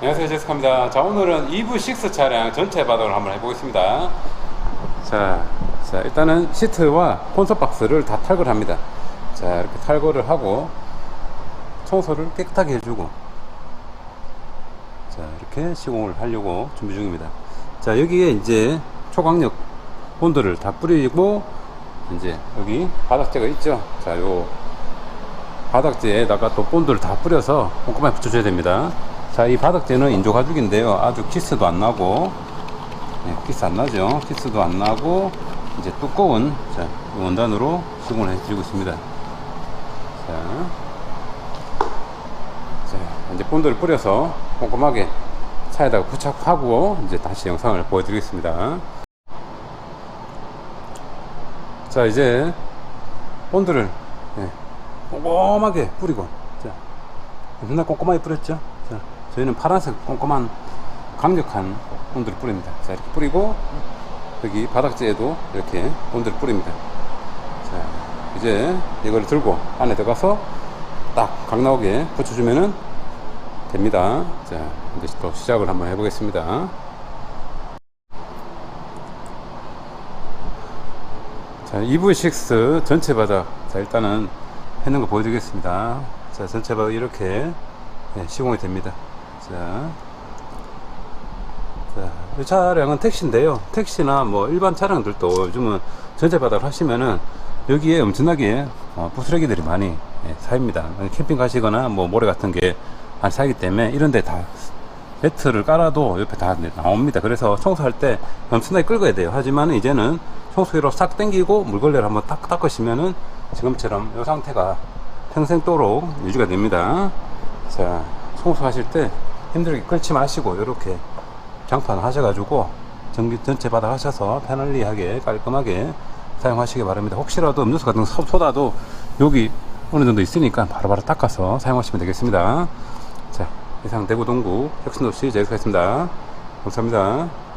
안녕하세요 제스카입니다. 자 오늘은 EV6 차량 전체 바닥을 한번 해보겠습니다. 자, 자 일단은 시트와 콘솔 박스를 다 탈거를 합니다. 자 이렇게 탈거를 하고 청소를 깨끗하게 해주고 자 이렇게 시공을 하려고 준비 중입니다. 자 여기에 이제 초강력 본드를 다 뿌리고 이제 여기 바닥재가 있죠? 자요 바닥재에다가 또 본드를 다 뿌려서 꼼꼼하게 붙여줘야 됩니다. 자, 이 바닥재는 인조 가죽인데요. 아주 키스도 안 나고, 네, 키스 안 나죠. 키스도 안 나고, 이제 두꺼운, 자, 이 원단으로 시공을 해주고 있습니다. 자, 자, 이제 본드를 뿌려서 꼼꼼하게 차에다가 부착하고, 이제 다시 영상을 보여드리겠습니다. 자, 이제 본드를, 네, 꼼꼼하게 뿌리고 자 맨날 꼼꼼하게 뿌렸죠 자 저희는 파란색 꼼꼼한 강력한 본드를 뿌립니다 자 이렇게 뿌리고 여기 바닥재에도 이렇게 본드를 뿌립니다 자 이제 이걸 들고 안에 들어가서 딱 각 나오게 붙여주면은 됩니다 자 이제 또 시작을 한번 해보겠습니다 자, EV6 전체 바닥. 자, 일단은 해놓은 거 보여드리겠습니다. 자, 전체 바닥 이렇게 네, 시공이 됩니다. 자, 자, 이 차량은 택시인데요. 택시나 뭐 일반 차량들도 요즘은 전체 바닥을 하시면은 여기에 엄청나게 어, 부스러기들이 많이 예, 쌓입니다. 캠핑 가시거나 뭐 모래 같은 게 많이 쌓이기 때문에 이런 데 다 매트를 깔아도 옆에 다 나옵니다. 그래서 청소할 때 엄청나게 긁어야 돼요. 하지만 이제는 청소기로 싹 당기고 물걸레를 한번 딱 닦으시면은 지금처럼 이 상태가 평생도록 유지가 됩니다. 자, 청소하실 때 힘들게 끌지 마시고 이렇게 장판 하셔가지고 전기 전체 바닥 하셔서 편리하게 깔끔하게 사용하시기 바랍니다. 혹시라도 음료수 같은 거 소- 소다도 여기 어느 정도 있으니까 바로 바로 닦아서 사용하시면 되겠습니다. 자, 이상 대구 동구 혁신도시 제이크였습니다. 감사합니다.